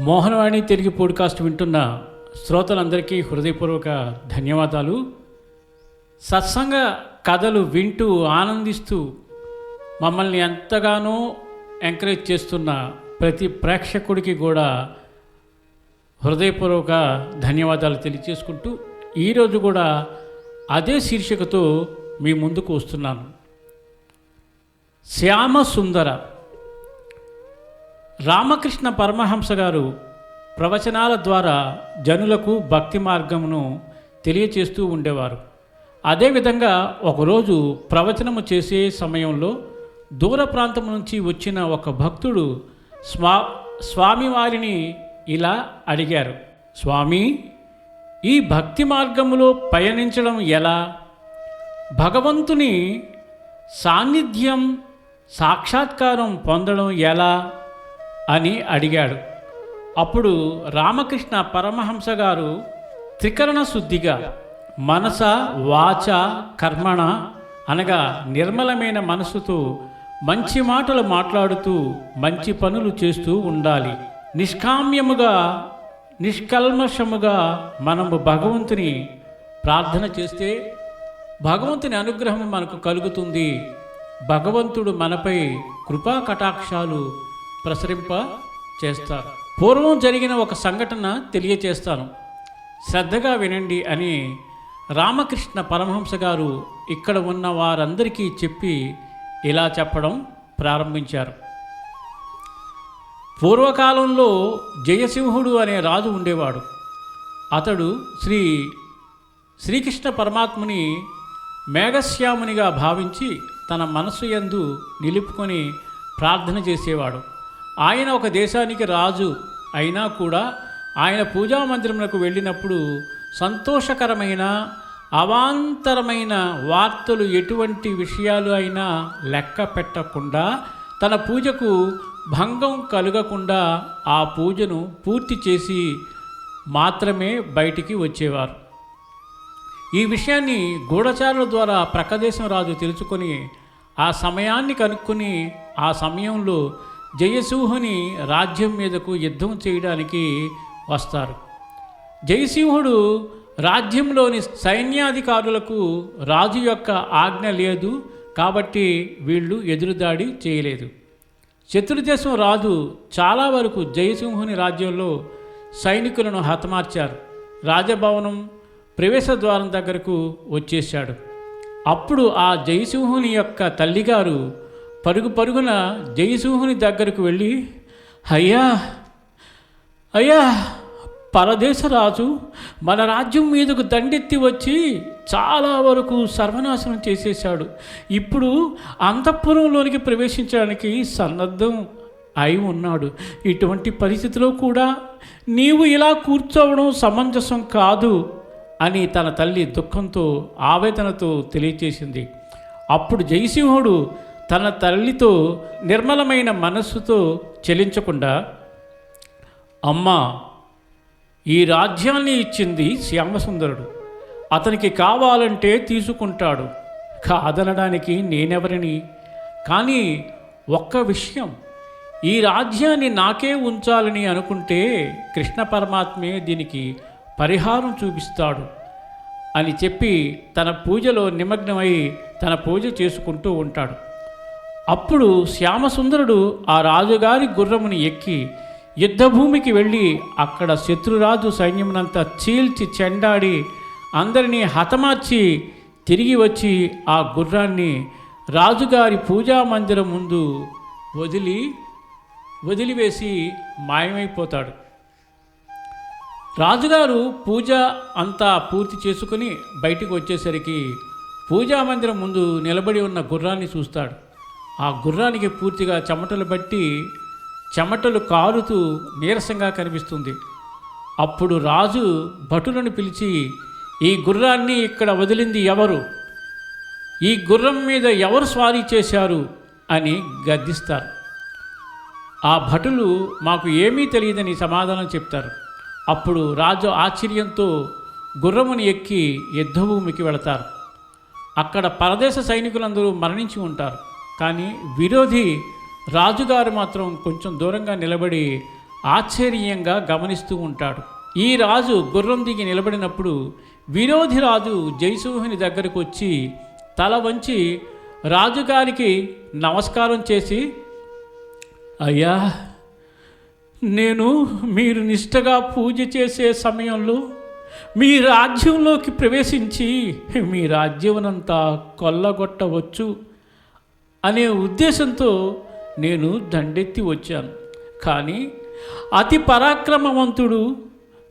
Mohanavani Telugu podcast వింటున్న శ్రోతలందరికీ హృదయపూర్వక ధన్యవాదాలు. సత్సంగ కథలు వింటూ ఆనందిస్తూ మమ్మల్ని ఎంతగానో ఎంకరేజ్ చేస్తున్న ప్రతి ప్రేక్షకుడికి కూడా హృదయపూర్వక ధన్యవాదాలు తెలియజేసుకుంటూ ఈరోజు కూడా అదే శీర్షికతో మీ ముందుకు వస్తున్నాను. శ్యామ సుందర రామకృష్ణ పరమహంస గారు ప్రవచనాల ద్వారా జనులకు భక్తి మార్గమును తెలియచేస్తూ ఉండేవారు. అదేవిధంగా ఒకరోజు ప్రవచనము చేసే సమయంలో దూర ప్రాంతం నుంచి వచ్చిన ఒక భక్తుడు స్వా స్వామివారిని ఇలా అడిగారు. స్వామి ఈ భక్తి మార్గములో పయనించడం ఎలా? భగవంతుని సాన్నిధ్యం సాక్షాత్కారం పొందడం ఎలా? అని అడిగాడు. అప్పుడు రామకృష్ణ పరమహంస గారు త్రికరణ శుద్ధిగా మనస వాచ కర్మణ అనగా నిర్మలమైన మనసుతో మంచి మాటలు మాట్లాడుతూ మంచి పనులు చేస్తూ ఉండాలి. నిష్కామ్యముగా నిష్కల్మషముగా మనము భగవంతుని ప్రార్థన చేస్తే భగవంతుని అనుగ్రహం మనకు కలుగుతుంది. భగవంతుడు మనపై కృపా కటాక్షాలు ప్రసరింప చేస్తారు. పూర్వం జరిగిన ఒక సంఘటన తెలియచేస్తాను. శ్రద్ధగా వినండి అని రామకృష్ణ పరమహంస గారు ఇక్కడ ఉన్న వారందరికీ చెప్పి ఇలా చెప్పడం ప్రారంభించారు. పూర్వకాలంలో జయసింహుడు అనే రాజు ఉండేవాడు. అతడు శ్రీ శ్రీకృష్ణ పరమాత్ముని మేఘశ్యామునిగా భావించి తన మనసు యందు నిలుపుకొని ప్రార్థన చేసేవాడు. ఆయన ఒక దేశానికి రాజు అయినా కూడా ఆయన పూజా మందిరములకు వెళ్ళినప్పుడు సంతోషకరమైన అవాంతరమైన వార్తలు ఎటువంటి విషయాలు అయినా లెక్క పెట్టకుండా తన పూజకు భంగం కలగకుండా ఆ పూజను పూర్తి చేసి మాత్రమే బయటికి వచ్చేవారు. ఈ విషయాన్ని గూఢచారుల ద్వారా ప్రకదేశం రాజు తెలుసుకొని ఆ సమయాన్ని కనుక్కొని ఆ సమయంలో జయసింహుని రాజ్యం మీదకు యుద్ధం చేయడానికి వస్తారు. జయసింహుడు రాజ్యంలోని సైన్యాధికారులకు రాజు యొక్క ఆజ్ఞ లేదు కాబట్టి వీళ్ళు ఎదురుదాడి చేయలేదు. శత్రుదేశం రాజు చాలా వరకు జయసింహుని రాజ్యంలో సైనికులను హతమార్చారు. రాజభవనం ప్రవేశ ద్వారం దగ్గరకు వచ్చేశాడు. అప్పుడు ఆ జయసింహుని యొక్క తల్లిగారు పరుగు పరుగున జయసింహుని దగ్గరకు వెళ్ళి అయ్యా అయ్యా పరదేశ రాజు మన రాజ్యం మీదకు దండెత్తి వచ్చి చాలా వరకు సర్వనాశనం చేసేశాడు. ఇప్పుడు అంతఃపురంలోనికి ప్రవేశించడానికి సన్నద్ధం అయి ఉన్నాడు. ఇటువంటి పరిస్థితిలో కూడా నీవు ఇలా కూర్చోవడం సమంజసం కాదు అని తన తల్లి దుఃఖంతో ఆవేదనతో తెలియచేసింది. అప్పుడు జయసింహుడు తన తల్లితో నిర్మలమైన మనస్సుతో చెలించకుండా అమ్మ ఈ రాజ్యాన్ని ఇచ్చింది శ్యామసుందరుడు. అతనికి కావాలంటే తీసుకుంటాడు. కాదనడానికి నేనెవరిని? కానీ ఒక్క విషయం ఈ రాజ్యాన్ని నాకే ఉంచాలని అనుకుంటే కృష్ణ పరమాత్మే దీనికి పరిహారం చూపిస్తాడు అని చెప్పి తన పూజలో నిమగ్నమై తన పూజ చేసుకుంటూ ఉంటాడు. అప్పుడు శ్యామసుందరుడు ఆ రాజుగారి గుర్రముని ఎక్కి యుద్ధభూమికి వెళ్ళి అక్కడ శత్రురాజు సైన్యమునంతా చీల్చి చెండాడి అందరినీ హతమార్చి తిరిగి వచ్చి ఆ గుర్రాన్ని రాజుగారి పూజా మందిరం ముందు వదిలి వదిలివేసి మాయమైపోతాడు. రాజుగారు పూజ అంతా పూర్తి చేసుకుని బయటికి వచ్చేసరికి పూజా మందిరం ముందు నిలబడి ఉన్న గుర్రాన్ని చూస్తాడు. ఆ గుర్రానికి పూర్తిగా చెమటలు బట్టి చెమటలు కారుతూ నీరసంగా కనిపిస్తుంది. అప్పుడు రాజు భటులను పిలిచి ఈ గుర్రాన్ని ఇక్కడ వదిలింది ఎవరు? ఈ గుర్రం మీద ఎవరు స్వారీ చేశారు? అని గద్దిస్తారు. ఆ భటులు మాకు ఏమీ తెలియదని సమాధానం చెప్తారు. అప్పుడు రాజు ఆశ్చర్యంతో గుర్రముని ఎక్కి యుద్ధభూమికి వెళతారు. అక్కడ పరదేశ సైనికులందరూ మరణించి ఉంటారు. కానీ విరోధి రాజుగారు మాత్రం కొంచెం దూరంగా నిలబడి ఆశ్చర్యంగా గమనిస్తూ ఉంటాడు. ఈ రాజు గుర్రం దిగి నిలబడినప్పుడు విరోధి రాజు జయసింహుని దగ్గరకు వచ్చి తల వంచి రాజుగారికి నమస్కారం చేసి అయ్యా నేను మీరు నిష్టగా పూజ చేసే సమయంలో మీ రాజ్యంలోకి ప్రవేశించి మీ రాజ్యమునంతా కొల్లగొట్టవచ్చు. అనే ఉద్దేశంతో నేను దండెత్తి వచ్చాను. కానీ అతి పరాక్రమవంతుడు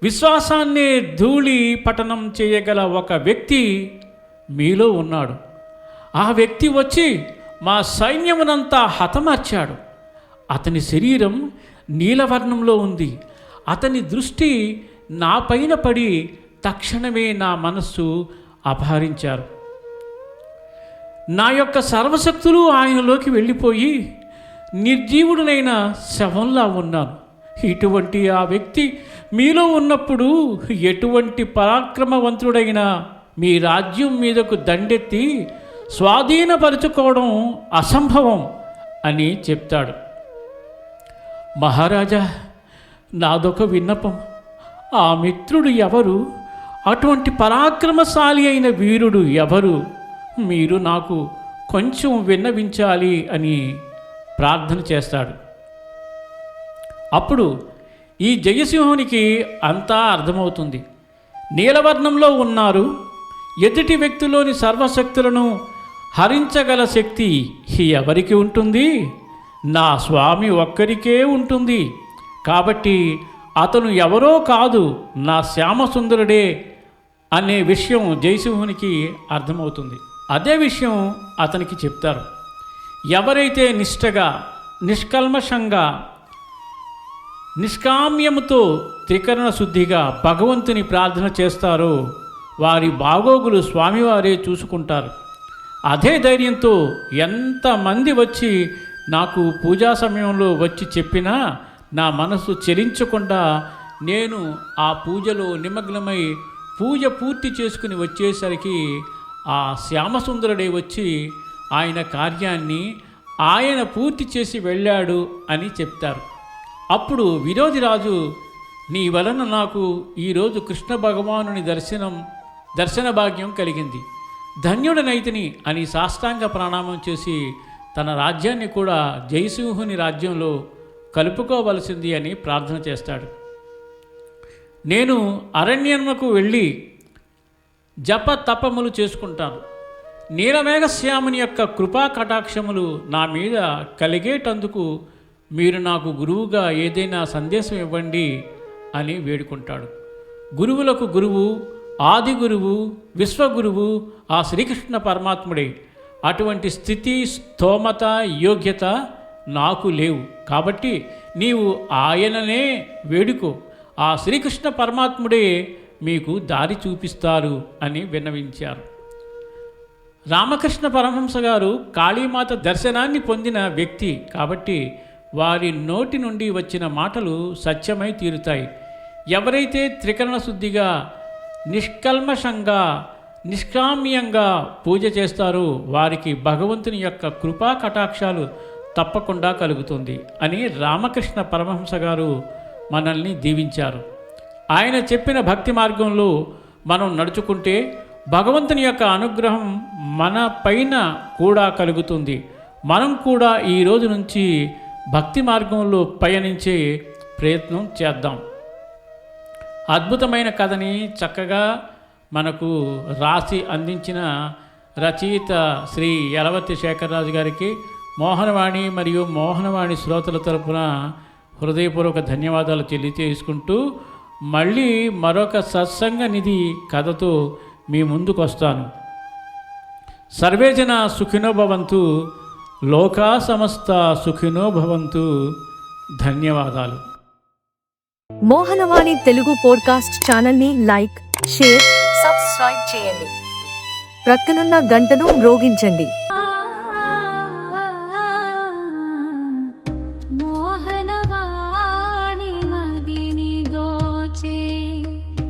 విశ్వాసాన్నే ధూళి పఠనం చేయగల ఒక వ్యక్తి మీలో ఉన్నాడు. ఆ వ్యక్తి వచ్చి మా సైన్యమునంతా హతమార్చాడు. అతని శరీరం నీలవర్ణంలో ఉంది. అతని దృష్టి నా పైన పడి తక్షణమే నా మనస్సు అపహరించారు. నా యొక్క సర్వశక్తులు ఆయనలోకి వెళ్ళిపోయి నిర్జీవుడునైన శవంలా ఉన్నాను. ఇటువంటి ఆ వ్యక్తి మీలో ఉన్నప్పుడు ఎటువంటి పరాక్రమవంతుడైన మీ రాజ్యం మీదకు దండెత్తి స్వాధీనపరుచుకోవడం అసంభవం అని చెప్తాడు. మహారాజా నాదొక విన్నపం. ఆ మిత్రుడు ఎవరు? అటువంటి పరాక్రమశాలి అయిన వీరుడు ఎవరు? మీరు నాకు కొంచెం విన్నవించాలి అని ప్రార్థన చేస్తాడు. అప్పుడు ఈ జయసింహునికి అంతా అర్థమవుతుంది. నీలవర్ణంలో ఉన్నారు ఎదుటి వ్యక్తిలోని సర్వశక్తులను హరించగల శక్తి ఎవరికి ఉంటుంది? నా స్వామి ఒక్కరికే ఉంటుంది. కాబట్టి అతను ఎవరో కాదు నా శ్యామసుందరుడే అనే విషయం జయసింహునికి అర్థమవుతుంది. అదే విషయం అతనికి చెప్తారు. ఎవరైతే నిష్టగా నిష్కల్మషంగా నిష్కామ్యముతో త్రికరణ శుద్ధిగా భగవంతుని ప్రార్థన చేస్తారో వారి బాగోగులు స్వామివారే చూసుకుంటారు. అదే ధైర్యంతో ఎంతమంది వచ్చి నాకు పూజా సమయంలో వచ్చి చెప్పినా నా మనసు చెలించకుండా నేను ఆ పూజలో నిమగ్నమై పూజ పూర్తి చేసుకుని వచ్చేసరికి ఆ శ్యామసుందరుడే వచ్చి ఆయన కార్యాన్ని ఆయన పూర్తి చేసి వెళ్ళాడు అని చెప్తారు. అప్పుడు విరోధిరాజు నీ వలన నాకు ఈరోజు కృష్ణ భగవానుని దర్శనం దర్శన భాగ్యం కలిగింది. ధన్యుడనైతిని అని సాష్టాంగ ప్రణామం చేసి తన రాజ్యాన్ని కూడా జయసింహుని రాజ్యంలో కలుపుకోవలసింది అని ప్రార్థన చేస్తాడు. నేను అరణ్యమునకు వెళ్ళి జప తపములు చేసుకుంటాను. నీలమేఘశ్యాముని యొక్క కృపా కటాక్షములు నా మీద కలిగేటందుకు మీరు నాకు గురువుగా ఏదైనా సందేశం ఇవ్వండి అని వేడుకుంటాడు. గురువులకు గురువు ఆది గురువు విశ్వగురువు ఆ శ్రీకృష్ణ పరమాత్ముడే. అటువంటి స్థితి స్తోమత యోగ్యత నాకు లేవు. కాబట్టి నీవు ఆయననే వేడుకో. ఆ శ్రీకృష్ణ పరమాత్ముడే మీకు దారి చూపిస్తారు అని విన్నవించారు. రామకృష్ణ పరమహంస గారు కాళీమాత దర్శనాన్ని పొందిన వ్యక్తి కాబట్టి వారి నోటి నుండి వచ్చిన మాటలు సత్యమై తీరుతాయి. ఎవరైతే త్రికరణ శుద్ధిగా నిష్కల్మషంగా నిష్కామ్యంగా పూజ చేస్తారో వారికి భగవంతుని యొక్క కృపా కటాక్షాలు తప్పకుండా కలుగుతుంది అని రామకృష్ణ పరమహంస గారు మనల్ని దీవించారు. ఆయన చెప్పిన భక్తి మార్గంలో మనం నడుచుకుంటే భగవంతుని యొక్క అనుగ్రహం మన పైన కూడా కలుగుతుంది. మనం కూడా ఈ రోజు నుంచి భక్తి మార్గంలో పయనించే ప్రయత్నం చేద్దాం. అద్భుతమైన కథని చక్కగా మనకు రాసి అందించిన రచయిత శ్రీ యలవతి శేఖరరాజు గారికి మోహనవాణి మరియు మోహనవాణి శ్రోతల తరపున హృదయపూర్వక ధన్యవాదాలు తెలియజేసుకుంటూ మళ్ళీ మరొక సత్సంగ నిధి కథతో మీ ముందుకు వస్తాను సర్వేజన సుఖినో భవంతు లోకా సమస్త సుఖినో భవంతు ధన్యవాదాలు. మోహనవాణి తెలుగు పోడ్కాస్ట్ ఛానల్ని లైక్ షేర్ సబ్స్క్రైబ్ చేయండి. ప్రక్కనున్న గంటను మ్రోగించండి.